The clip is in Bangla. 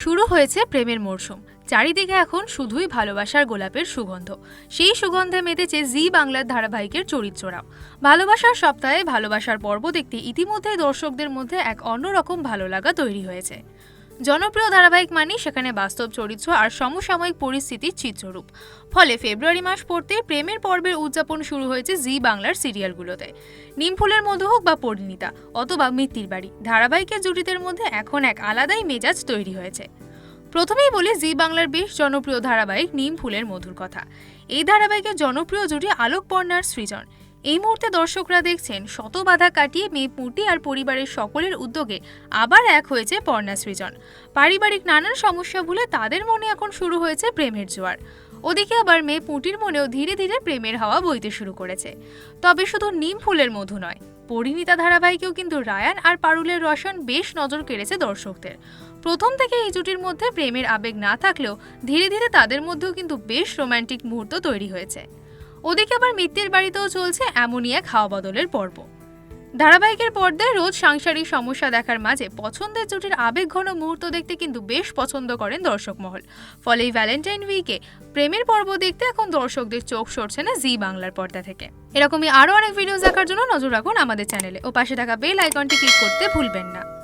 শুরু হয়েছে প্রেমের মরশুম। চারিদিকে এখন শুধুই ভালোবাসার গোলাপের সুগন্ধ। সেই সুগন্ধে মেতেছে জি বাংলার ধারাবাহিকের চরিত্ররাও। ভালোবাসার সপ্তাহে ভালোবাসার পর্ব দেখতে ইতিমধ্যেই দর্শকদের মধ্যে এক অন্যরকম ভালো লাগা তৈরি হয়েছে। জনপ্রিয় ধারাবাহিক মানেই সেখানে বাস্তব চরিত্র আর সমসাময়িক পরিস্থিতির চিত্ররূপ। ফলে ফেব্রুয়ারি মাস পড়তে প্রেমের পর্বের উদযাপন শুরু হয়েছে জি বাংলার সিরিয়ালগুলোতে। নিমফুলের মধু হোক বা পরিণীতা, অথবা মিত্তির বাড়ি ধারাবাহিকের জুটিদের মধ্যে এখন এক আলাদাই মেজাজ তৈরি হয়েছে। প্রথমেই বলি জি বাংলার বেশ জনপ্রিয় ধারাবাহিক নিম ফুলের মধুর কথা। এই ধারাবাহিকের জনপ্রিয় জুটি আলোকপর্ণার সৃজন। এই মুহূর্তে দর্শকরা দেখছেন, শত বাধা কাটিয়ে মেয়ে পুটি আর পরিবারের সকলের উদ্যোগে আবার এক হয়েছে পর্ণা সৃজন। পারিবারিক নানান সমস্যা ভুলে তাদের মনে এখন শুরু হয়েছে প্রেমের জোয়ার। ওদিকে আবার মেয়ে পুটির মনেও ধীরে ধীরে প্রেমের হাওয়া বইতে শুরু করেছে। তবে শুধু নিম ফুলের মধু নয়, পরিণীতা ধারাবাহিকেও কিন্তু রায়ান আর পারুলের রসায়ন বেশ নজর কেড়েছে দর্শকদের। প্রথম থেকে এই জুটির মধ্যে প্রেমের আবেগ না থাকলেও ধীরে ধীরে তাদের মধ্যেও কিন্তু বেশ রোমান্টিক মুহূর্ত তৈরি হয়েছে। ওদিকে আবার মিত্তির বাড়িতেও চলছে এমনই এক হাওয়া বদলের পর্ব। ধারাবাহিকের পর্দায় রোজ সাংসারিক সমস্যা দেখার মাঝে পছন্দের জুটির আবেগঘন মুহূর্ত দেখতে কিন্তু বেশ পছন্দ করেন দর্শক মহল। ফলে এই ভ্যালেন্টাইন উইকে প্রেমের পর্ব দেখতে এখন দর্শকদের চোখ সরছে না জি বাংলার পর্দা থেকে। এরকমই আরও অনেক ভিডিও দেখার জন্য নজর রাখুন আমাদের চ্যানেলে ও পাশে থাকা বেল আইকনটি ক্লিক করতে ভুলবেন না।